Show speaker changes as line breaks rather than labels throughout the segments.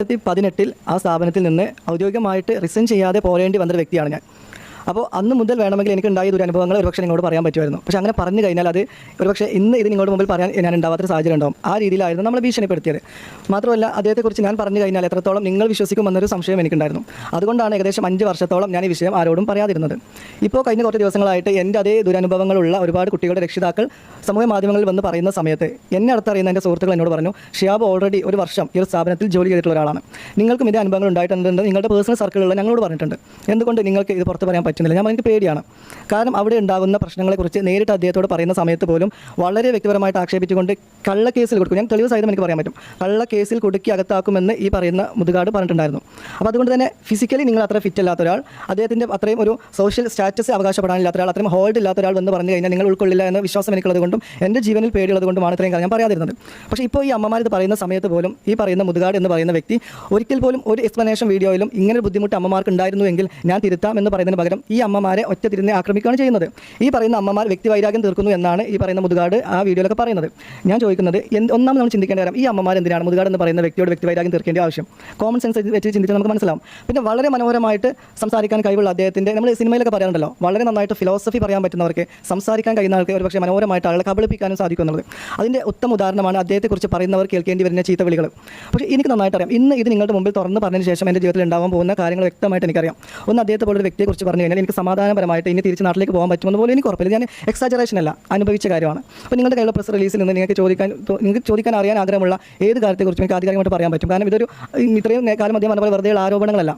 രണ്ടായിരത്തി പതിനെട്ടിൽ ആ സ്ഥാപനത്തിൽ നിന്ന് ഔദ്യോഗികമായിട്ട് റിസൈൻ ചെയ്യാതെ പോരേണ്ടി വന്നൊരു വ്യക്തിയാണ് ഞാൻ. അപ്പോൾ അന്ന് മുതൽ വേണമെങ്കിൽ എനിക്ക് ഉണ്ടായ ദുരനുഭവങ്ങൾ ഒരുപക്ഷെ നിങ്ങളോട് പറയാൻ പറ്റുമായിരുന്നു. പക്ഷേ അങ്ങനെ പറഞ്ഞു കഴിഞ്ഞാൽ അത് ഒരുപക്ഷെ ഇന്ന് ഇത് നിങ്ങളുടെ മുമ്പിൽ പറയാൻ ഞാൻ ഉണ്ടാവാത്തൊരു സാഹചര്യം ഉണ്ടാവും. ആ രീതിയിലായിരുന്നു നമ്മൾ ഭീഷണിപ്പെടുത്തിയത്. മാത്രമല്ല അദ്ദേഹത്തെക്കുറിച്ച് ഞാൻ പറഞ്ഞു കഴിഞ്ഞാൽ എത്രത്തോളം നിങ്ങൾ വിശ്വസിക്കുമെന്നൊരു സംശയം എനിക്കുണ്ടായിരുന്നു. അതുകൊണ്ടാണ് ഏകദേശം അഞ്ച് വർഷത്തോളം ഞാൻ ഈ വിഷയം ആരോടും പറയാതിരുന്നത്. ഇപ്പോൾ കഴിഞ്ഞ കുറച്ച് ദിവസങ്ങളായിട്ട് എന്റെ അതേ ദുരനുഭവങ്ങളുള്ള ഒരുപാട് കുട്ടികളുടെ രക്ഷിതാക്കൾ സമൂഹ മാധ്യമങ്ങളിൽ വന്ന് പറയുന്ന സമയത്ത് എന്നെ അടുത്തറിയുന്ന എന്റെ സുഹൃത്തുക്കൾ എന്നോട് പറഞ്ഞു ഷിയാബ് ഓൾറെഡി ഒരു വർഷം ഈ ഒരു സ്ഥാപനത്തിൽ ജോലി ചെയ്തിട്ടുള്ള ഒരാളാണ്. നിങ്ങൾക്കും ഇതേ അനുഭവങ്ങൾ ഉണ്ടായിട്ടുണ്ടെന്ന് നിങ്ങളുടെ പേഴ്സണൽ സർക്കിളുള്ള ഞങ്ങളോട് പറഞ്ഞിട്ടുണ്ട്. എന്തുകൊണ്ട് നിങ്ങൾക്ക് ഇത് പുറത്ത് പറയാൻ പറ്റുന്നില്ല. ഞാൻ എനിക്ക് പേടിയാണ്. കാരണം അവിടെ ഉണ്ടാകുന്ന പ്രശ്നങ്ങളെക്കുറിച്ച് നേരിട്ട് അദ്ദേഹത്തോട് പറയുന്ന സമയത്ത് പോലും വളരെ വ്യക്തിപരമായിട്ട് ആക്ഷേപിച്ചുകൊണ്ട് കള്ള കേസിൽ കൊടുക്കും. ഞാൻ തെളിവ് സഹിതം എനിക്ക് പറയാൻ പറ്റും. കള്ള കേസിൽ കുടുക്കി അകത്താക്കുമെന്ന് ഈ പറയുന്ന മുതുകാട് പറഞ്ഞിട്ടുണ്ടായിരുന്നു. അപ്പോൾ അതുകൊണ്ട് തന്നെ ഫിസിക്കലി നിങ്ങൾ അത്ര ഫിറ്റ് അല്ലാത്ത ഒരാൾ അദ്ദേഹത്തിന്റെ അത്രയും ഒരു സോഷ്യൽ സ്റ്റാറ്റസ് അവകാശപ്പെടാനില്ലാത്ത ഒരാൾ അത്രയും ഹോൾഡ് ഇല്ലാത്ത ഒരാൾ എന്ന് പറഞ്ഞു കഴിഞ്ഞാൽ നിങ്ങൾ ഉൾക്കൊള്ളില്ല എന്ന വിശ്വാസം എനിക്കുള്ളത് കൊണ്ടും എന്റെ ജീവനിൽ പേടിയുള്ളത് കൊണ്ടുമാണ് ഇത്രയും ഞാൻ പറയാതിരുന്നത്. പക്ഷേ ഇപ്പോൾ ഈ അമ്മമാർ ഇത് പറയുന്ന സമയത്ത് പോലും ഈ പറയുന്ന മുതുകാട് എന്ന് പറയുന്ന വ്യക്തി ഒരിക്കൽ പോലും ഒരു എക്സ്പ്ലനേഷൻ വീഡിയോയിലും ഇങ്ങനെ ബുദ്ധിമുട്ട് അമ്മമാർക്ക് ഉണ്ടായിരുന്നുവെങ്കിൽ ഞാൻ തിരുത്താം എന്ന് പറയുന്നതിന് പകരം ഈ അമ്മമാരെ ഒറ്റ തിരിഞ്ഞ് ആക്രമിക്കുകയാണ് ചെയ്യുന്നത്. ഈ പറയുന്ന അമ്മമാർ വ്യക്തി വൈരാഗ്യം തീർക്കുന്നു എന്നാണ് ഈ പറയുന്ന മുതുകാട് ആ വീഡിയോയിലൊക്കെ പറയുന്നത്. ഞാൻ ചോദിക്കുന്നത് എന്ത് ഒന്നാമത് നമ്മൾ ചിന്തിക്കേണ്ട കാര്യം ഈ അമ്മമാർ എന്തിനാണ് മുതുകാട് എന്ന് പറയുന്ന വ്യക്തിയോട് വ്യക്തി വൈരാഗ്യം തീർക്കേണ്ട ആവശ്യം? കോമൺ സെൻസ് വെച്ച് ചിന്തിച്ചാൽ നമുക്ക് മനസ്സിലാവും. പിന്നെ വളരെ മനോഹരമായിട്ട് സംസാരിക്കാൻ കഴിവുള്ള അദ്ദേഹത്തിന്റെ നമ്മൾ സിനിമയിലൊക്കെ പറയാറുണ്ടല്ലോ വളരെ നന്നായിട്ട് ഫിലോസഫി പറയാൻ പറ്റുന്നവർക്ക് സംസാരിക്കാൻ കഴിയുന്ന ആൾക്ക് ഒരു പക്ഷേ മനോഹരമായിട്ട് ആളെ കബളിപ്പിക്കാനും സാധിക്കും എന്നുള്ളത്. അതിന്റെ ഉത്തമ ഉദാഹരണമാണ് അദ്ദേഹത്തെക്കുറിച്ച് പറയുന്നവർ കേൾക്കേണ്ടി വരുന്ന ചീത്ത വിളികൾ പക്ഷേ എനിക്ക് നന്നായിട്ട് അറിയാം ഇന്ന് ഇത് നിങ്ങളുടെ മുമ്പിൽ തുറന്ന് പറഞ്ഞതിന് ശേഷം എന്റെ ജീവിതത്തിൽ ഉണ്ടാവാൻ പോകുന്ന കാര്യങ്ങൾ വ്യക്തമായിട്ട് എനിക്കറിയാം. ഒന്ന് അദ്ദേഹത്തെ പോലൊരു വ്യക്തിയെക്കുറിച്ച് പറഞ്ഞു കഴിഞ്ഞാൽ എനിക്ക് സമാധാനപരമായിട്ട് ഇനി തിരിച്ച് നാട്ടിലേക്ക് പോകാൻ പറ്റുമെന്ന് പോലും എനിക്ക് ഉറപ്പില്ല. ഞാൻ എക്സാജറേഷൻ അല്ല അനുഭവിച്ച കാര്യമാണ്. അപ്പോൾ നിങ്ങളുടെ കയ്യിലുള്ള പ്രസ് റിലീസിൽ നിന്ന് നിങ്ങൾക്ക് ചോദിക്കാൻ നിങ്ങൾക്ക് ചോദിക്കാൻ അറിയാൻ ആഗ്രഹമുള്ള ഏത് കാര്യത്തെക്കുറിച്ചും എനിക്ക് ആധികാരികമായിട്ട് പറയാൻ പറ്റും. കാരണം ഇതൊരു ഇത്രയും കാലം അദ്ദേഹം പറഞ്ഞ പോലെ വെറുതെ ആരോപണങ്ങളല്ല.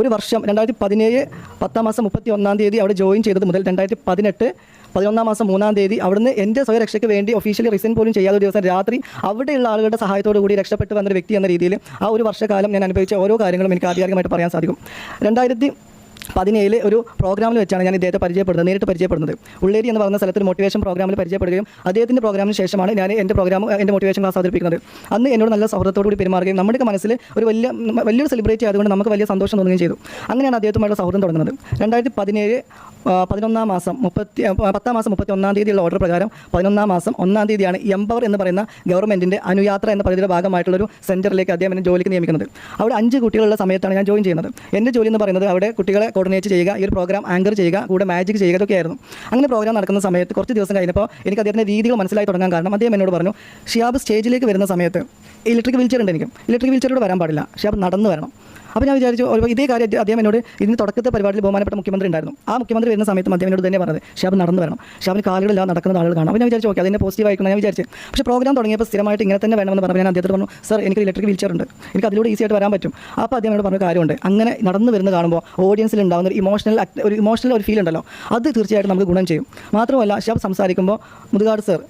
ഒരു വർഷം രണ്ടായിരത്തി പതിനേഴ് പത്താം മാസം മുപ്പത്തി ഒന്നാം തീയതി അവിടെ ജോയിൻ ചെയ്തത് മുതൽ രണ്ടായിരത്തി പതിനെട്ട് പതിനൊന്നാം മാസം മൂന്നാം തീയതി അവിടുന്ന് എന്റെ സ്വയരക്ഷയ്ക്ക് വേണ്ടി ഒഫീഷ്യലി റിസൈൻ പോലും ചെയ്യാത്ത ഒരു ദിവസം രാത്രി അവിടെയുള്ള ആളുകളുടെ സഹായത്തോടു കൂടി രക്ഷപ്പെട്ട് വന്നൊരു വ്യക്തി എന്ന രീതിയിൽ ആ ഒരു വർഷക്കാലം ഞാൻ അനുഭവിച്ച ഓരോ കാര്യങ്ങളും എനിക്ക് ആധികാരികമായിട്ട് പറയാൻ സാധിക്കും. രണ്ടായിരത്തി പതിനേഴിൽ ഒരു പ്രോഗ്രാമിൽ വെച്ചാണ് ഞാൻ ഇദ്ദേഹത്തെ പരിചയപ്പെടുന്നത് നേരിട്ട് പരിചയപ്പെടുന്നത്. ഉള്ളേരി എന്ന് പറയുന്ന സ്ഥലത്ത് മോട്ടിവേഷൻ പ്രോഗ്രാമിൽ പരിചയപ്പെടുകയും അദ്ദേഹത്തിന്റെ പ്രോഗ്രാമിന് ശേഷമാണ് ഞാൻ എന്റെ പ്രോഗ്രാം എന്റെ മോട്ടിവേഷൻ ക്ലാസ് അവതരിപ്പിക്കുന്നത്. അന്ന് എന്നോട് നല്ല സൗഹൃദത്തോടു കൂടി പെരുമാറുകയും നമ്മുടെ മനസ്സിൽ ഒരു വലിയ വലിയൊരു സെലിബ്രേറ്റ് ആയതുകൊണ്ട് നമുക്ക് വലിയ സന്തോഷം തോന്നുകയും ചെയ്തു. അങ്ങനെയാണ് അദ്ദേഹത്തുമായിട്ട് സൗഹൃദം തുടങ്ങുന്നത്. രണ്ടായിരത്തി പതിനേഴ് പതിനൊന്നാം മാസം മുപ്പത്തി പത്താം മാസം മുപ്പത്തി ഒന്നാം തീയതിയുള്ള ഓർഡർ പ്രകാരം പതിനൊന്നാം മാസം ഒന്നാം തീയതിയാണ് എംപവർ എന്ന് പറയുന്ന ഗവൺമെന്റിന്റെ അനുയാത്ര എന്ന പദ്ധതിയുടെ ഭാഗമായിട്ടുള്ളൊരു സെന്ററിലേക്ക് അദ്ദേഹം എന്നെ ജോലിക്ക് നിയമിക്കുന്നത്. അവിടെ അഞ്ച് കുട്ടികളുള്ള സമയത്താണ് ഞാൻ ജോയിൻ ചെയ്യുന്നത്. എന്റെ ജോലി എന്ന് പറയുന്നത് അവിടെ കുട്ടികളെ കോർഡിനേറ്റ് ചെയ്യുക ഈ ഒരു പ്രോഗ്രാം ആങ്കർ ചെയ്യുക കൂടെ മാജിക് ചെയ്യുക ഇതൊക്കെയായിരുന്നു അങ്ങനെ പ്രോഗ്രാം നടക്കുന്ന സമയത്ത് കുറച്ച് ദിവസം കഴിഞ്ഞപ്പോൾ എനിക്ക് അദ്ദേഹത്തിന്റെ രീതികൾ മനസ്സിലായി തുടങ്ങാൻ കാരണം അദ്ദേഹം എന്നോട് പറഞ്ഞു ഷിയാബ് സ്റ്റേജിലേക്ക് വരുന്ന സമയത്ത് ഇലക്ട്രിക് വീൽചെയർ ഉണ്ട് എനിക്ക്. ഇലക്ട്രിക് വീൽചെയറോട് വരാൻ പാടില്ല. പക്ഷേ അപ്പം നടന്ന് വരണം. അപ്പോൾ ഞാൻ വിചാരിച്ചു ഒരു ഇതേ കാര്യം അദ്ദേഹം എന്നോട് ഇതിന് തുടക്കത്തെ പരിപാടിയിൽ ബഹുമാനപ്പെട്ട മുഖ്യമന്ത്രി ഉണ്ടായിരുന്നു. ആ മുഖ്യമന്ത്രി വരുന്ന സമയത്ത് അദ്ദേഹം എന്നോട് തന്നെ പറഞ്ഞത്. ഷാബ് നടന്നു വരണം. ഷാബിന് കാലുകളില്ലാതെ നടക്കുന്ന ആളുകൾ കാണാം അപ്പോൾ ഞാൻ വിചാരിച്ചു ഓക്കെ അതിനെ പോസിറ്റീവ് ആയിക്കണം ഞാൻ വിചാരിച്ചു. പക്ഷേ പ്രോഗ്രാം തുടങ്ങിയപ്പോൾ സ്ഥിരമായിട്ട് ഇങ്ങനെ തന്നെ വേണമെന്ന് പറഞ്ഞു ഞാൻ അദ്ദേഹത്തോട് പറഞ്ഞു സർ എനിക്ക് ഇലക്ട്രിക് വീൽചെയർ ഉണ്ട്. എനിക്ക് അതിലൂടെ ഈസി ആയിട്ട് വരാൻ പറ്റും. അപ്പോൾ അദ്ദേഹം എന്നോട് പറഞ്ഞ കാര്യമുണ്ട്. അങ്ങനെ നടന്നു വരുന്ന കാണുമ്പോൾ ഓഡിയൻസിൽ ഉണ്ടാകുന്ന ഒരു ഇമോഷണൽ ഒരു ഇമോഷണൽ ഒരു ഫീൽ ഉണ്ടല്ലോ. അത് തീർച്ചയായിട്ടും നമുക്ക് ഗുണം ചെയ്യും. മാത്രമല്ല ഷാബ് സംസാരിക്കുമ്പോൾ മുതുകാട് സർ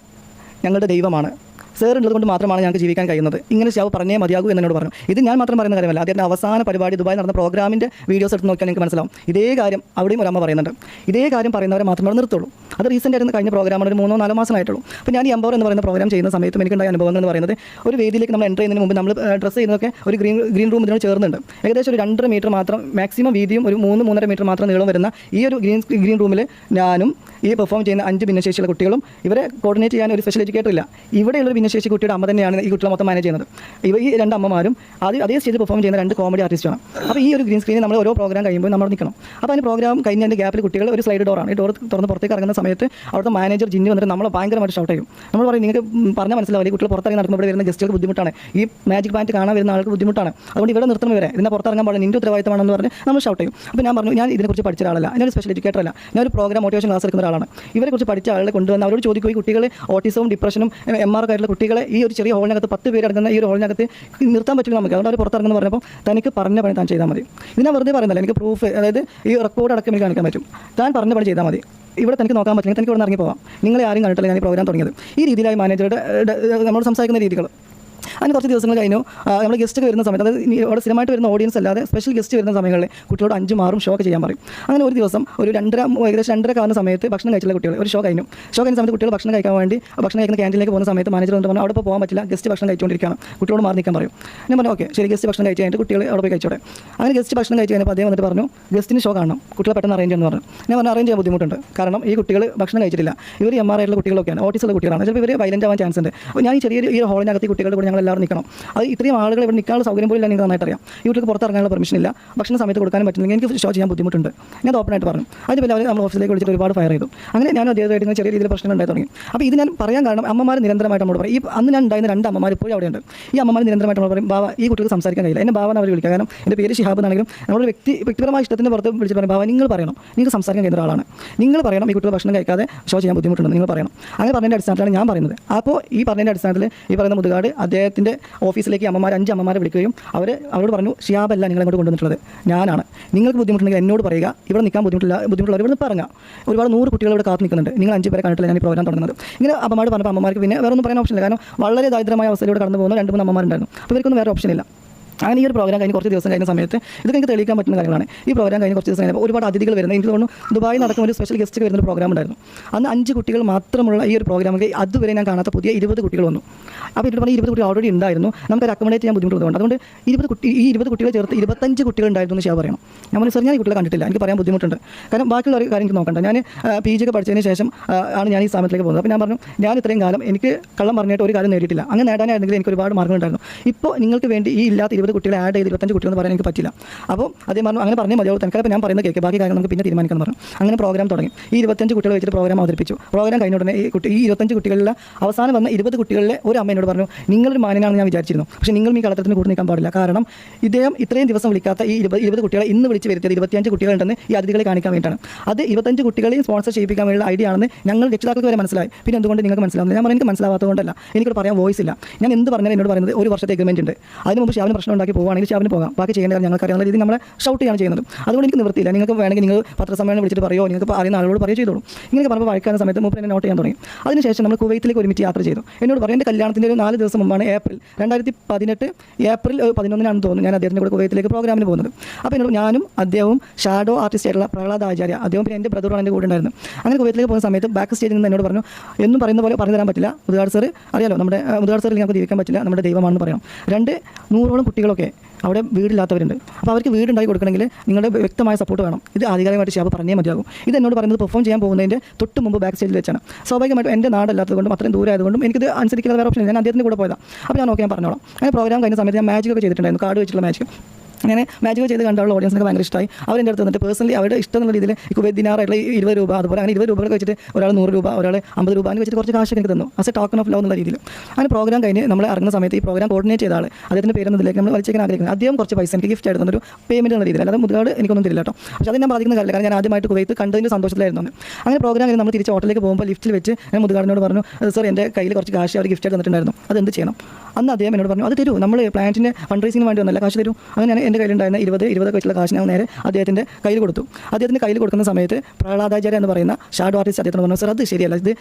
ഞങ്ങളുടെ ദൈവമാണ്. സേർ കൊണ്ട് മാത്രമാണ് ഞങ്ങൾക്ക് ജീവിക്കാൻ കഴിയുന്നത്. ഇങ്ങനെ ഷാവ് പറഞ്ഞേ മതിയാകൂ എന്ന് എന്നോട് പറഞ്ഞു. ഇത് ഞാൻ മാത്രം പറയുന്ന കാര്യമല്ല. അദ്ദേഹത്തിന്റെ അവസാന പരിപാടി ദുബായ് നടന്ന പ്രോഗ്രാമിന്റെ വീഡിയോസ് എടുത്ത് നോക്കിയാൽ നിങ്ങൾക്ക് മനസ്സിലാവും. ഇതേ കാര്യം അവിടെയും ഒരമ്മ പറയുന്നുണ്ട്. ഇതേ കാര്യം പറയുന്നവരെ മാത്രമേ നിർത്തുള്ളൂ. അത് റീസെന്റ് ആയിരുന്നു കഴിഞ്ഞ പ്രോഗ്രാമാണ് ഒരു മൂന്നോ നാലോ മാസമായിട്ടുള്ളൂ. അപ്പോൾ ഞാൻ ഈ അമ്പവർ എന്ന് പറയുന്ന പ്രോഗ്രാം ചെയ്യുന്ന സമയത്തും എനിക്കുണ്ടായ അനുഭവങ്ങൾ എന്ന് പറയുന്നത് ഒരു വേദിയിലേക്ക് നമ്മൾ എന്റർ ചെയ്യുന്നതിന് മുമ്പ് നമ്മൾ ഡ്രസ്സ് ചെയ്യുന്നതൊക്കെ ഒരു ഗ്രീൻ ഗ്രീൻ റൂം ഇതിനോട് ചേർന്നുണ്ട്. ഏകദേശം ഒരു രണ്ടര മീറ്റർ മാത്രം മാക്സിമം വീതിയും ഒരു മൂന്ന് മൂന്നര മീറ്റർ മാത്രം നീളം വരുന്ന ഈ ഒരു ഗ്രീൻ ഗ്രീൻ റൂമിൽ ഞാനും ഈ പെർഫോം ചെയ്യുന്ന അഞ്ച് ഭിന്നശേഷിയുള്ള കുട്ടികളും ഇവരെ കോർഡിനേറ്റ് ചെയ്യാൻ ഒരു സ്പെഷ്യൽ എഡ്യൂക്കേറ്റർ ഇല്ല. ഇവിടെയുള്ള ഒരു ഭിന്നശേഷി കുട്ടിയുടെ അമ്മ തന്നെയാണ് ഈ കുട്ടികളെ മൊത്തം മാനേജ് ചെയ്യുന്നത്. ഇവ ഈ രണ്ട് അമ്മമാരും അത് അതേ സ്റ്റേജിൽ പെർഫോം ചെയ്യുന്ന രണ്ട് കോമഡി ആർട്ടിസ്റ്റാണ് അപ്പോൾ ഈ ഒരു ഗ്രീൻ സ്ക്രീനിൽ നമ്മൾ ഓരോ പ്രോഗ്രാം കഴിയുമ്പോൾ നമ്മൾ നിൽക്കണം. അപ്പോൾ അതിന് പ്രോഗ്രാം കഴിഞ്ഞതിന്റെ ഗ്യാപ്പിൽ കുട്ടികൾ ഒരു സ്ലൈഡ് ഡോറാണ് ഈ ഡോർ തുറന്ന് പുറത്തേക്ക് ഇറങ്ങുന്ന സമയത്ത് അവിടുത്തെ മാനേജർ ജിന്നി വന്നിട്ട് നമ്മൾ ഭയങ്കരമായിട്ട് ഷൗട്ട് ചെയ്യും. നമ്മൾ പറയും നിങ്ങൾക്ക് പറഞ്ഞാൽ മനസ്സിലാവില്ല. കുട്ടികൾ പുറത്തിറങ്ങി ഇവിടെ വരുന്ന ഗസ്റ്റുകൾക്ക് ബുദ്ധിമുട്ടാണ്. ഈ മാജിക് പാന്റ് കാണാൻ വരുന്ന ആൾക്ക് ബുദ്ധിമുട്ടാണ്. അതുകൊണ്ട് ഇവിടെ നിർത്തണം വരെ ഇതിനെ പുറത്തിറങ്ങാൻ പാടില്ല. നിന്റെ ഉത്തരവാദിത്തമാണെന്ന് പറഞ്ഞ് നമ്മൾ ഷൗട്ട് ചെയ്യും. അപ്പോൾ ഞാൻ പറഞ്ഞു ഞാൻ ഇതിനെക്കുറിച്ച് പഠിച്ച ഒരാളല്ല. ഞാനൊരു സ്പെഷ്യൽ എഡ്യൂക്കേറ്റർ അല്ല. ഞാനൊരു പ്രോഗ്രാം മോട്ടിവേഷൻ ക്ലാസ് എടുക്കുന്ന ഒരാളാണ്. ഇവരെക്കുറിച്ച് പഠിച്ച ആളുകളെ കൊണ്ടുവന്ന അവരോട് ചോദിക്കും ഈ കുട്ടികൾ ഓട്ടിസവും ഡിപ്രഷനും എം ആർ ആയിട്ടുള്ള കുട്ടികളെ ഈ ഒരു ചെറിയ ഹോളിനകത്ത് പത്ത് പേര് അടങ്ങുന്ന ഈ ഒരു ഹോളിനകത്ത് നിർത്താൻ പറ്റില്ല നമുക്ക്. അതുകൊണ്ട് അവർ പുറത്തിറങ്ങുന്ന പറഞ്ഞപ്പോൾ തനിക്ക് പറഞ്ഞ പണി താൻ ചെയ്താൽ മതി. ഇതിനെ വെറുതെ പറയുന്നില്ല എനിക്ക് പ്രൂഫ് അതായത് ഈ റെക്കോർഡ് അടക്കം എനിക്ക് കാണിക്കാൻ പറ്റും. താൻ പറഞ്ഞ പണി ചെയ്താൽ മതി. ഇവിടെ തനിക്ക് നോക്കാൻ പറ്റില്ല തനിക്ക് ഇവിടെ ഇറങ്ങി പോവാം നിങ്ങളെ ആരും കണ്ടിട്ടില്ല ഞാൻ ഈ പ്രോഗ്രാം തുടങ്ങിയത്. ഈ രീതിയിലായി മാനേജറുടെ നമ്മൾ സംസാരിക്കുന്ന രീതികൾ. അതിന് കുറച്ച് ദിവസങ്ങൾ കഴിഞ്ഞു. നമ്മൾ ഗസ്റ്റ് വരുന്ന സമയത്ത് അതായത് ഇവിടെ സ്ഥിരമായിട്ട് വരുന്ന ഓഡിയൻസ് അല്ലാതെ സ്പെഷ്യൽ ഗസ്റ്റ് വരുന്ന സമയങ്ങളിൽ കുട്ടികളോട് അഞ്ചും ആറും ഷോ ഒക്കെ ചെയ്യാൻ പറയും. അങ്ങനെ ഒരു ദിവസം ഒരു രണ്ടര ഏകദേശം രണ്ടര കാണുന്ന സമയത്ത് ഭക്ഷണം കഴിച്ചില്ല കുട്ടികൾ ഒരു ഷോ കഴിഞ്ഞു. ഷോ കഴിഞ്ഞ സമയത്ത് കുട്ടികൾ ഭക്ഷണം കഴിക്കാൻ വേണ്ടി ഭക്ഷണം കഴിക്കുന്ന ക്യാന്റീനിലേക്ക് പോകുന്ന സമയത്ത് മാനേജർ പറഞ്ഞു അവിടെ പോകാൻ പറ്റില്ല ഗസ്റ്റ് ഭക്ഷണം കഴിച്ചുകൊണ്ടിരിക്കുകയാണ്. കുട്ടികളോട് മാറി നിൽക്കാൻ പറയും. ഞാൻ പറഞ്ഞു ഓക്കെ ശരി ഗസ്റ്റ് ഭക്ഷണം കഴിച്ച് കഴിഞ്ഞിട്ട് കുട്ടികൾ അവിടെ പോയി കഴിച്ചോടെ അങ്ങനെ ഗസ്റ്റ് ഭക്ഷണം കഴിച്ച് കഴിഞ്ഞപ്പോൾ അദ്ദേഹം വന്നിട്ട് പറഞ്ഞു ഗസ്റ്റിന് ഷോ കാണണം. കുട്ടികളെ പെട്ടെന്ന് അറേഞ്ച് എന്ന് പറഞ്ഞു. ഞാൻ പറഞ്ഞു അറേഞ്ച് ചെയ്യാൻ ബുദ്ധിമുട്ടുണ്ട്. കാരണം ഈ കുട്ടികൾ ഭക്ഷണം കഴിച്ചിട്ടില്ല. ഇവർ എം ആർ ആയിട്ടുള്ള കുട്ടികളൊക്കെയാണ്. ഓട്ടീസുള്ള കുട്ടികളാണ്. ചിലപ്പോൾ ഇവർ വൈലന്റ് ആവാൻ ചാൻസ് ഉണ്ട്. അപ്പോൾ ഞാൻ ഈ ഈ ഹോളിനകത്ത് കുട്ടികളുടെ കൂടെ ഞങ്ങൾ എല്ലാവരും നിൽക്കണം. അത് ഇത്രയും ആളുകൾ ഇവിടെ നിൽക്കാനുള്ള സൗകര്യം പോലും നിങ്ങൾക്ക് നന്നായിട്ട് അറിയാം വീട്ടിൽ പുറത്തിറങ്ങാനുള്ള പെർമിഷൻ ഇല്ല. ഭക്ഷണ സമയത്ത് കൊടുക്കാനും പറ്റുന്നില്ല. എനിക്ക് ഷോ ചെയ്യാൻ ബുദ്ധിമുട്ടുണ്ട്. ഞാൻ ഓപ്പൺ ആയിട്ട് പറഞ്ഞു. അതിന് പിന്നെ അവർ നമ്മൾ ഓഫീസിലേക്ക് വിളിച്ചിട്ട് ഒരുപാട് ഫയർ ചെയ്തു. അങ്ങനെ ഞാൻ അദ്ദേഹമായിട്ട് ചെറിയ രീതിയിൽ പ്രശ്നം ഉണ്ടായി തുടങ്ങി. അപ്പോൾ ഇത് ഞാൻ പറയാൻ കാരണം അമ്മമാർ നിരന്തരമായിട്ട് നമ്മൾ പറയും. ഈ അന്ന് ഞാൻ ഉണ്ടായിരുന്ന രണ്ട് അമ്മമാർ ഇപ്പോഴും അവിടെയുണ്ട്. ഈ അമ്മമാർ നിരന്തരമായിട്ട് നമ്മൾ പറയും ബാബ ഈ കുട്ടികൾക്ക് സംസാരിക്കാൻ കഴിയില്ല. എന്നെ ബാവ എന്ന് അവർ വിളിക്കുക. കാരണം എന്റെ പേര് ഷിഹാബ് എന്നാണെങ്കിലും നമ്മുടെ വ്യക്തി വ്യക്തിപരമായ ഇഷ്ടത്തിന്റെ പുറത്ത് വിളിച്ച് പറയും ബാബ നിങ്ങൾ പറയണം. നിങ്ങൾക്ക് സംസാരിക്കാൻ കഴിയുന്ന ഒരാളാണ്. നിങ്ങൾ പറയണം ഈ കുട്ടികൾ ഭക്ഷണം കഴിക്കാതെ ഷോ ചെയ്യാൻ ബുദ്ധിമുട്ടുണ്ട്. നിങ്ങൾ പറയണം. അങ്ങനെ പറഞ്ഞതിന്റെ അടിസ്ഥാനത്തിലാണ് ഞാൻ പറയുന്നത്. അപ്പോൾ ഈ പറഞ്ഞതിന്റെ അടിസ്ഥാനത്തിൽ ഈ പറയുന്ന മുതുകാട് അദ്ദേഹത്തിന്റെ ഓഫീസിലേക്ക് അമ്മമാർ അഞ്ച് അമ്മമാരെ വിളിക്കുകയും അവർ അവരോട് പറഞ്ഞു ഷിയാബല്ല നിങ്ങൾ അങ്ങോട്ട് കൊണ്ടുവന്നിട്ടുള്ളത്. ഞാനാണ്. നിങ്ങൾക്ക് ബുദ്ധിമുട്ടുണ്ടെങ്കിൽ എന്നോട് പറയുക. ഇവിടെ നിൽക്കാൻ ബുദ്ധിമുട്ടില്ല ബുദ്ധിമുട്ടുള്ളവർ ഇവിടെ പറഞ്ഞാൽ ഒരുപാട് നൂറ് കുട്ടികൾ ഇവിടെ കാത്തു നിൽക്കുന്നുണ്ട്. നിങ്ങൾ അഞ്ച് പേരെ കണ്ടിട്ടില്ല ഞാൻ ഈ പ്രോഗ്രാം തുടങ്ങുന്നത്. ഇങ്ങനെ അമ്മമാർ പറഞ്ഞപ്പോൾ അമ്മമാർക്ക് പിന്നെ വേറെ ഒന്നും പറയാൻ ഓപ്ഷനില്ല കാരണം വളരെ ദാരിദ്ര്യമായ അവസ്ഥയിലൂടെ കടന്നു പോകുന്ന രണ്ട് മൂന്ന് അമ്മമാരുണ്ടായിരുന്നു. അപ്പോൾ ഇവർക്കൊന്നും വേറെ ഓപ്ഷനില്ല അങ്ങനെ ഈ ഒരു പ്രോഗ്രാം കഴിഞ്ഞ് കുറച്ച് ദിവസം കഴിഞ്ഞ സമയത്ത് ഇതൊക്കെ എനിക്ക് തെളിയിക്കാൻ പറ്റുന്ന കാര്യങ്ങളാണ്. ഈ പ്രോഗ്രാം കഴിഞ്ഞ് കുറച്ച് ദിവസം കഴിഞ്ഞപ്പോൾ ഒരുപാട് അതിഥികൾ വരുന്നത്. എനിക്ക് തോന്നുന്നു ദുബായിൽ നടക്കുന്ന ഒരു സ്പെഷ്യൽ ഗസ്റ്റ് വരുന്ന ഒരു പ്രോഗ്രാം ഉണ്ടായിരുന്നു. അന്ന് അഞ്ച് കുട്ടികൾ മാത്രമുള്ള ഈ ഒരു പ്രോഗ്രാമിൽ അതുവരെ ഞാൻ കാണാത്ത പുതിയ ഇരുപത് കുട്ടികൾ വന്നു. അപ്പോൾ ഇതിൽ പറഞ്ഞാൽ ഇരുപത് കുട്ടികൾ ഓൾറെഡി ഉണ്ടായിരുന്നു. നമുക്ക് അക്കോമഡേറ്റ് ചെയ്യാൻ ബുദ്ധിമുട്ടുണ്ട് അതുകൊണ്ട് ഇരുപത് കുട്ടി ഈ ഇരുപത് കുട്ടികളെ ചേർത്ത് ഇരുപത്തഞ്ച് കുട്ടികൾ ഉണ്ടായിരുന്നു എന്ന് ഷാ പറയണം. ഞാൻ പറഞ്ഞു സാർ ഞാൻ ഈ കുട്ടികളെ കണ്ടിട്ടില്ല. എനിക്ക് പറയാൻ ബുദ്ധിമുട്ടുണ്ട്. കാരണം ബാക്കിയുള്ള ഒരു കാര്യം എനിക്ക് നോക്കണ്ട. ഞാൻ പി ജി ഒക്കെ പഠിച്ചതിന് ശേഷം ആണ് ഞാൻ ഈ സമയത്തിലേക്ക് പോകുന്നത്. അപ്പോൾ ഞാൻ പറഞ്ഞു ഞാൻ ഇത്രയും കാലം എനിക്ക് കള്ളം പറഞ്ഞിട്ട് ഒരു കാര്യം നേടിയിട്ടില്ല. അങ്ങനെ നേടാനായിരുന്നെങ്കിൽ എനിക്ക് ഒരുപാട് മാർഗങ്ങളുണ്ടായിരുന്നു ഇപ്പോൾ നിങ്ങൾക്ക് വേണ്ടി ഈ ഇല്ലാത്ത ഇരുപത് കുട്ടികളെ ആഡ് ചെയ്ത് ഇരുപത്തഞ്ച് കുട്ടികൾ എന്ന് പറയാൻ എനിക്ക് പറ്റില്ല. അപ്പോൾ അദ്ദേഹം പറഞ്ഞു അങ്ങനെ പറഞ്ഞാൽ മതിയാവും തനിക്കപ്പോൾ ഞാൻ പറയുന്നത് കേൾക്കുക ബാക്കി കാര്യങ്ങൾ നമുക്ക് പിന്നെ തീരുമാനിക്കാൻ പറഞ്ഞു. അങ്ങനെ പ്രോഗ്രാം തുടങ്ങി. ഈ ഇരുപത്തഞ്ച് കുട്ടികൾ വെച്ചിട്ട് പ്രോഗ്രാം അവതരിപ്പിച്ചു. പ്രോഗ്രാം കഴിഞ്ഞ ഉടനെ ഈ കുട്ടി ഈ ഇരുപത്തഞ്ച് കുട്ടികളിലെ അവസാനം വന്ന ഇരുപത് കുട്ടികളിലെ ഒരു അമ്മ എന്നോട് പറഞ്ഞു നിങ്ങളൊരു മാന്യനാണെന്ന് ഞാൻ വിചാരിച്ചിരുന്നു. പക്ഷേ നിങ്ങൾ ഈ കളത്തിന് കൂടെ നിൽക്കാൻ പാടില്ല. കാരണം ഇദ്ദേഹം ഇത്രയും ദിവസം വിളിക്കാത്ത ഈ ഇരുപത് ഇരുപത് കുട്ടികളെ ഇന്ന് വിളിച്ച് വരുത്തിയത് ഇരുപത്തിയഞ്ച് കുട്ടികളുണ്ടെന്ന് ഈ അതിഥികളെ കാണിക്കാൻ വേണ്ടിയിട്ടാണ്. അത് ഇരുപത്തഞ്ച് കുട്ടികളെയും സ്പോൺസർ ചെയ്യിപ്പിക്കാൻ വേണ്ടിയുള്ള ഐഡിയ ആണെന്ന് ഞങ്ങൾ രക്ഷിതാക്കൾക്ക് വരെ മനസ്സിലായി. പിന്നെ എന്തുകൊണ്ട് നിങ്ങൾക്ക് മനസ്സിലാവുന്നത് ഞാൻ പറഞ്ഞു എനിക്ക് മനസ്സിലാവാത്തതുകൊണ്ടല്ല. എനിക്ക് പറയാൻ വോയിസ് ഇല്ല. ഞാൻ എന്ത് പറഞ്ഞാലും എന്നോട് പറയുന്നത് ഒരു വർഷത്തെ എഗ്രിമെന്റ് ഉണ്ട്. അതിന് മുമ്പ് ഷാവിന് പ്രശ്നം ഉണ്ടാക്കി പോകുകയാണെങ്കിൽ ഷാബിന് പോകാം. ബാക്കി ചെയ്യേണ്ട ഞങ്ങൾക്ക് അറിയാവുന്ന രീതിയിൽ നമ്മളെ ഷൗട്ട് ചെയ്യാണ് ചെയ്യുന്നത്. അതുകൊണ്ട് എനിക്ക് നിവൃത്തിയില്ല. നിങ്ങൾക്ക് വേണമെങ്കിൽ നിങ്ങൾ പത്രസമ്മേളനം വിളിച്ചിട്ട് പറയോ? നിങ്ങൾക്ക് അറിയുന്ന ആളുകളോട് പറയോ ചെയ്തോളൂ. ഇങ്ങനെ പറഞ്ഞപ്പോൾ വഴക്കാവുന്ന സമയത്ത് മൂപ്പർ എന്നെ നോട്ട് ചെയ്യാൻ തുടങ്ങി. അതിനുശേഷം നമ്മൾ കുവൈത്തിലേക്ക് ഒരുമിച്ച് യാത്ര ചെയ്തു. എന്നോട് പറയും എന്റെ കല്യാണത്തിന്റെ ഒരു നാല് ദിവസം മുമ്പാണ് ഏപ്രിൽ രണ്ടായിരത്തി പതിനെട്ട് ഏപ്രിൽ പതിനൊന്നിനാണ് തോന്നുന്നു ഞാൻ അദ്ദേഹത്തിന്റെ കൂടെ കുവൈത്തിലേക്ക് പ്രോഗ്രാമിന് പോകുന്നത്. അപ്പോൾ എന്നോട് ഞാനും അദ്ദേഹവും ഷാഡോ ആർട്ടിസ്റ്റ് ആയിട്ടുള്ള പ്രഹ്ലാദ് ആചാര്യ അദ്ദേഹം പിന്നെ എന്റെ ബ്രദറാണ് എന്റെ കൂടെ ഉണ്ടായിരുന്നു അങ്ങനെ കുവൈത്തിലേക്ക് പോകുന്ന സമയത്ത് ബാക്ക് സ്റ്റേജിൽ നിന്ന് എന്നോട് പറഞ്ഞു എന്നും പറയുന്ന പോലെ പറഞ്ഞു തരാൻ പറ്റില്ല. മുതുകാട് സർ അറിയാലോ നമ്മുടെ മുതുകാട് സാറിൽ ഞങ്ങൾക്ക് ജീവിക്കാൻ പറ്റില്ല. നമ്മുടെ ദൈവമാണെന്ന് പറയാം രണ്ട് നൂറോളം കുട്ടികളൊക്കെ അവിടെ വീടില്ലാത്തവരുണ്ട്. അപ്പോൾ അവർക്ക് വീടുണ്ടായി കൊടുക്കണമെങ്കിൽ നിങ്ങളുടെ വ്യക്തമായ സപ്പോർട്ട് വേണം. ഇത് ആധികാരികമായിട്ട് ഷാബ് പറഞ്ഞേ മതിയാകും. ഇത് എന്നോട് പറയുന്നത് പെർഫോം ചെയ്യാൻ പോകുന്നതിന്റെ തൊട്ട് മുമ്പ് ബാക്ക് സ്റ്റേജിൽ വെച്ചാണ്. സ്വാഭാവികമായിട്ടും എന്റെ നാടല്ലാത്തതുകൊണ്ടും അത്രയും ദൂരം ആയതുകൊണ്ടും ഇത് അനുസരിക്കുന്ന വേറെ ഓപ്ഷൻ ഞാൻ അദ്ദേഹത്തിന്റെ കൂടെ പോയതാണ് അപ്പോൾ ഞാൻ ഓക്കെ ഞാൻ പറഞ്ഞോളാം. അങ്ങനെ പ്രോഗ്രാം കഴിഞ്ഞ സമയത്ത് ഞാൻ മാജിക്കൊക്കെ ചെയ്തിട്ടുണ്ടായിരുന്നു. കാർഡ് വെച്ചിട്ടുള്ള മാജിക് അങ്ങനെ മാജിക് ചെയ്ത് കണ്ടുള്ള ഓഡിയൻസിനൊക്കെ ഭയങ്കര ഇഷ്ടമായി അവരെന്റെ അടുത്ത് വന്നിട്ട് പേഴ്സണലി അവരുടെ ഇഷ്ടം എന്നുള്ള രീതിയിൽ കുവൈറ്റ് ദിനാറായിട്ടുള്ള ഇരുപത് രൂപ അതുപോലെ അങ്ങനെ ഇരുപത് രൂപയൊക്കെ വെച്ചിട്ട് ഒരാൾ നൂറ് രൂപ ഒരാൾ അമ്പത് രൂപ എന്ന് വെച്ചിട്ട് കുറച്ച് കാശ് എനിക്ക് തന്നു. As a token of love എന്നുള്ള രീതിയിൽ. അങ്ങനെ പ്രോഗ്രാം കഴിഞ്ഞ് നമ്മൾ ഇറങ്ങുന്ന സമയത്ത് ഈ പ്രോഗ്രാം കോർഡിനേറ്റ് ചെയ്ത ആൾ അദ്ദേഹത്തിന്റെ പേരെന്നതിലേക്ക് നമ്മൾ വലിച്ചേക്കാൻ ആഗ്രഹിക്കുന്നത് അദ്ദേഹം കുറച്ച് പൈസ എനിക്ക് ഗിഫ്റ്റ് ആയിട്ട് ഒരു പേയ്മെന്റ് എന്ന രീതിയിൽ. അല്ലാതെ മുതുകാട് എനിക്കൊന്നും തരില്ല കേട്ടോ. പക്ഷേ ഞാൻ ബാധിക്കുന്ന കാര്യമില്ല. കാരണം ഞാൻ ആദ്യമായിട്ട് കുവൈത്ത് കണ്ടതിന്റെ സന്തോഷത്തിലായിരുന്നു അങ്ങനെ പ്രോഗ്രാം കഴിഞ്ഞ് നമ്മൾ തിരിച്ച് ഹോട്ടലിലേക്ക് പോകുമ്പോൾ ലിഫ്റ്റിൽ വെച്ച് ഞാൻ മുതുകാടിനോട് പറഞ്ഞു സർ എന്റെ കയ്യിൽ കുറച്ച് കാശ് അവർ ഗിഫ്റ്റ് തന്നിട്ടുണ്ടായിരുന്നു. അത് എന്ത് ചെയ്യണം? അന്ന് അദ്ദേഹം എന്നോട് പറഞ്ഞു അത് തരൂ നമ്മൾ പ്ലാന്റിന്റെ ഫണ്ട് റൈസിന് വേണ്ടി വന്നല്ല കാശ് തരൂ. അങ്ങനെ ഞാൻ എന്റെ കയ്യിലുണ്ടായിരുന്ന ഇരുപത് ഇരുപതൊക്കെ വെച്ചുള്ള കാശ് ഞാൻ നേരെ അദ്ദേഹത്തിന്റെ കയ്യിൽ കൊടുത്തു. അദ്ദേഹത്തിന്റെ കയ്യിൽ കൊടുക്കുന്ന സമയത്ത് പ്രഹ്ലാദാചാര്യ എന്ന് പറയുന്ന ഷാഡോ ആർട്ടിസ്റ്റ് അദ്ദേഹത്തിന് പറഞ്ഞു സർ അത് ശരിയല്ല ഇത്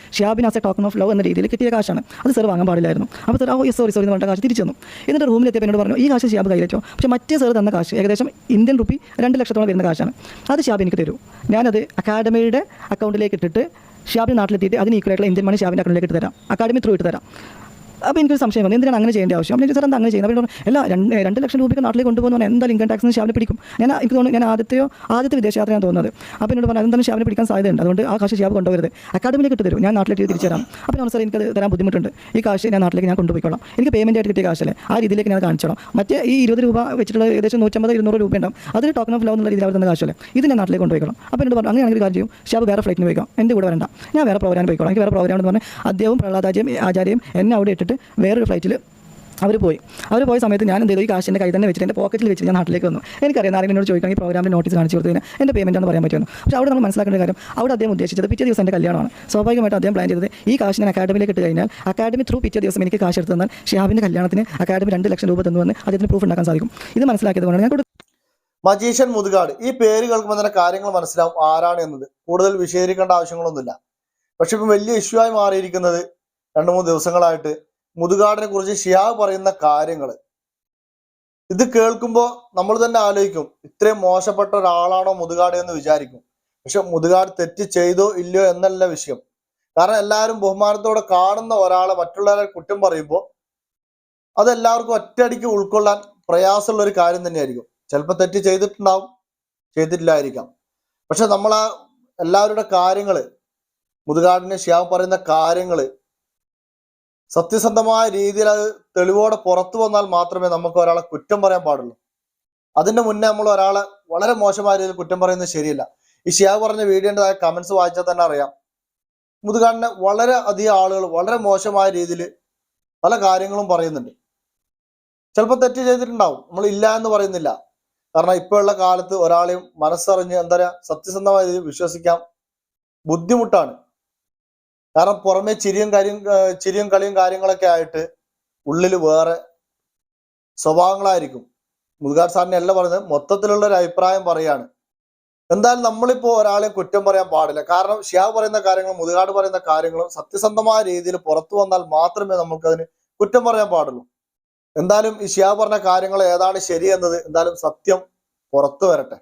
as a token of love എന്ന രീതിയിൽ കിട്ടിയ കാശാണ്. അത് സർ വാങ്ങാൻ പാടില്ലായിരുന്നു. അപ്പോൾ സർ ഓ സോറി സോറി എന്ന് പറഞ്ഞ കാശ് തിരിച്ചു തന്നു. എന്നിട്ട് റൂമിലെത്തിയപ്പോൾ എന്നോട് പറഞ്ഞു ഈ കാശ് ഷാബ് കയ്യിൽ വെച്ചോ പക്ഷേ മറ്റേ സർ തന്ന കാശ് ഏകദേശം ഇന്ത്യൻ റുപ്പി രണ്ട് ലക്ഷത്തോളം വരുന്ന കാശാണ്. അത് ഷാബ് എനിക്ക് തരൂ. ഞാനത് അക്കാഡമിയുടെ അക്കൗണ്ടിലേക്ക് ഇട്ടിട്ട് ഷാബിന് നാട്ടിലെത്തിയിട്ട് അതിന് ഈക്വലായിട്ടുള്ള ഇന്ത്യൻ മണി ഷാബിന്റെ അക്കൗണ്ടിലേക്ക് ഇട്ട് തരാം. അക്കാഡമി ത്രൂ ഇട്ട് തരാം. അപ്പോൾ എനിക്കൊരു സംശയം വന്നു. എന്തിനാണ് അങ്ങനെ ചെയ്യേണ്ട ആവശ്യം? അപ്പോൾ സാർ എന്താ അങ്ങനെ ചെയ്യുന്നത്? അപ്പോൾ എല്ലാ രണ്ട് രണ്ട് ലക്ഷം രൂപയ്ക്ക് നാട്ടിലേക്ക് കൊണ്ടുപോകുന്ന പറഞ്ഞാൽ എന്തായാലും ഇൻകം ടാക്സിന് ശാവിനെ പിടിക്കും. ഞാൻ എനിക്ക് തോന്നുന്നു ഞാൻ ആദ്യത്തെയോ ആദ്യത്തെ വിദേശയാത്രയാണ് തോന്നുന്നത്. അപ്പോൾ എന്നോട് പറഞ്ഞാൽ എന്തായാലും ശാവിനെ പിടിക്കാൻ സാധ്യതയുണ്ട്. അതുകൊണ്ട് ആ കാശ് ഷാബ് കൊണ്ടുവരുത് അക്കാഡമിയിലേക്ക് ഇട്ട് തരും. ഞാൻ നാട്ടിലേക്ക് തിരിച്ചു തരാം. അപ്പോൾ ഞാൻ സാർ എനിക്കത് തരാൻ ബുദ്ധിമുട്ടുണ്ട്. ഈ കാശ് ഞാൻ നാട്ടിലേക്ക് ഞാൻ കൊണ്ടുപോയിക്കോളാം. എനിക്ക് പേയ്മെന്റ് ആയിട്ട് കിട്ടിയ കാശല്ലേ? ആ രീതിയിലേക്ക് ഞാൻ കാണിച്ചോളാം. മറ്റേ ഈ ഇരുപത് രൂപ വെച്ചിട്ടുള്ള ഏകദേശം നൂറ്റമ്പത് ഇരുന്നൂറ് രൂപ ഉണ്ടാവും. അതൊരു ടോക്കൺ ഓഫ് ലവ് എന്നുള്ള രീതിയിൽ അവർ തന്ന കാശല്ലേ? ഇത് ഞാൻ നാട്ടിലേക്ക് കൊണ്ടുപോയിക്കോളാം. അപ്പോൾ എന്നോട് പറഞ്ഞു അങ്ങനെ ഒരു കാര്യം ചെയ്യും. ഷാബ് വേറെ ഫ്ലൈറ്റിന് പോയിക്കോളാം എന്റെ കൂടെ വരണ്ട. ഞാൻ വേറെ പ്രോഗ്രാം പോയിക്കോളാം. എനിക്ക് വേറെ പ്രോഗ്രാം എന്ന് പറഞ്ഞാൽ അദ്ദേഹവും പ്രഹ്ലാദാചാര്യം ആചാര്യം എന്നെ അവിടെ ഇട്ടിട്ട് വേറൊരു ഫ്ലൈറ്റിൽ അവർ പോയി. അവർ പോയ സമയത്ത് ഞാൻ എന്ത് ചെയ്തു ഈ കാശ് എന്റെ കൈ തന്നെ വെച്ചിട്ട് എന്റെ പോക്കറ്റിൽ വെച്ച് ഞാൻ നാട്ടിലേക്ക് വന്നു. എനിക്കറിയാം ആരെങ്കിലും എന്നോട് ചോദിക്കണം ഈ പ്രോഗ്രാമിൽ നോട്ടീസ് കാണിച്ചു കൊടുത്തു കഴിഞ്ഞാൽ എന്റെ പേയ്മെന്റ് എന്ന് പറയാൻ പറ്റുമെന്ന് പക്ഷേ അവിടെ നമ്മൾ മനസ്സിലാക്കേണ്ട കാര്യം അവിടെ അദ്ദേഹം ഉദ്ദേശിച്ചത് പിറ്റേ ദിവസം എന്റെ കല്യാണമാണ്. സ്വാഭാവികമായിട്ട് അദ്ദേഹം പ്ലാൻ ചെയ്തത് ഈ കാശ് ഞാൻ അക്കാഡമിയിലേക്ക് ഇട്ട് കഴിഞ്ഞാൽ അക്കാഡമി ത്രൂ പിറ്റേ ദിവസം എനിക്ക് കാശ് എടുത്തു തന്നാൽ ഷിഹാബിന്റെ കല്യാണത്തിന് അക്കാഡമി രണ്ട് ലക്ഷം രൂപ തന്നു തന്നുവെന്ന് അദ്ദേഹത്തിന് പ്രൂഫ് ഉണ്ടാക്കാൻ സാധിക്കും. ഇത് മനസ്സിലാക്കിയത് കൊണ്ടാണ് ഞാൻ കൊടുത്തു
മജീഷ്യൻ മുതുകാട് ഈ പേര് കേൾക്കുമ്പോൾ തന്നെ കാര്യങ്ങൾ മനസ്സിലാവും ആരാണ് എന്നത്. കൂടുതൽ വിശദീകരിക്കേണ്ട ആവശ്യങ്ങളൊന്നുമില്ല. പക്ഷെ ഇപ്പം വലിയ ഇഷ്യൂ ആയി മാറിയിരിക്കുന്നത് രണ്ട് മൂന്ന് ദിവസങ്ങളായിട്ട് മുതുകാടിനെ കുറിച്ച് ഷിയാബ് പറയുന്ന കാര്യങ്ങൾ. ഇത് കേൾക്കുമ്പോൾ നമ്മൾ തന്നെ ആലോചിക്കും ഇത്രയും മോശപ്പെട്ട ഒരാളാണോ മുതുകാട് എന്ന് വിചാരിക്കും. പക്ഷെ മുതുകാട് തെറ്റ് ചെയ്തോ ഇല്ലയോ എന്നല്ല വിഷയം. കാരണം എല്ലാവരും ബഹുമാനത്തോടെ കാണുന്ന ഒരാളെ മറ്റുള്ളവരെ കുറ്റം പറയുമ്പോൾ അതെല്ലാവർക്കും ഒറ്റയടിക്ക് ഉൾക്കൊള്ളാൻ പ്രയാസമുള്ള ഒരു കാര്യം തന്നെയായിരിക്കും. ചിലപ്പോൾ തെറ്റ് ചെയ്തിട്ടുണ്ടാവും ചെയ്തിട്ടില്ലായിരിക്കാം. പക്ഷെ നമ്മൾ ആ എല്ലാവരുടെ കാര്യങ്ങൾ മുതുകാടിന് ശ്യാം പറയുന്ന കാര്യങ്ങൾ സത്യസന്ധമായ രീതിയിൽ അത് തെളിവോടെ പുറത്തു വന്നാൽ മാത്രമേ നമുക്ക് ഒരാളെ കുറ്റം പറയാൻ പാടുള്ളൂ. അതിന്റെ മുന്നേ നമ്മൾ ഒരാളെ വളരെ മോശമായ രീതിയിൽ കുറ്റം പറയുന്നത് ശരിയല്ല. ഈ ഷിയാബ് പറഞ്ഞ വീഡിയോന്റെതായ കമന്റ്സ് വായിച്ചാൽ തന്നെ അറിയാം. മുതുകാടിനെ വളരെ അധികം ആളുകൾ വളരെ മോശമായ രീതിയിൽ പല കാര്യങ്ങളും പറയുന്നുണ്ട്. ചിലപ്പോൾ തെറ്റ് ചെയ്തിട്ടുണ്ടാവും. നമ്മൾ ഇല്ല എന്ന് പറയുന്നില്ല. കാരണം ഇപ്പോഴുള്ള കാലത്ത് ഒരാളെയും മനസ്സറിഞ്ഞ് എന്താ പറയുക സത്യസന്ധമായ രീതിയിൽ വിശ്വസിക്കാം ബുദ്ധിമുട്ടാണ്. കാരണം പുറമെ ചിരിയും കാര്യം ചിരിയും കളിയും കാര്യങ്ങളൊക്കെ ആയിട്ട് ഉള്ളിൽ വേറെ സ്വഭാവങ്ങളായിരിക്കും. മുതുകാട് സാറിനെ അല്ല പറഞ്ഞത് മൊത്തത്തിലുള്ള ഒരു അഭിപ്രായം പറയാണ്. എന്തായാലും നമ്മളിപ്പോ ഒരാളെ കുറ്റം പറയാൻ പാടില്ല. കാരണം ഷിയാബ് പറയുന്ന കാര്യങ്ങളും മുതുകാട് പറയുന്ന കാര്യങ്ങളും സത്യസന്ധമായ രീതിയിൽ പുറത്തു വന്നാൽ മാത്രമേ നമുക്കതിന് കുറ്റം പറയാൻ പാടുള്ളൂ. എന്തായാലും ഈ ഷിയാബ് പറഞ്ഞ കാര്യങ്ങൾ ഏതാണ് ശരി ശരിയെന്നത് എന്തായാലും സത്യം പുറത്തു വരട്ടെ.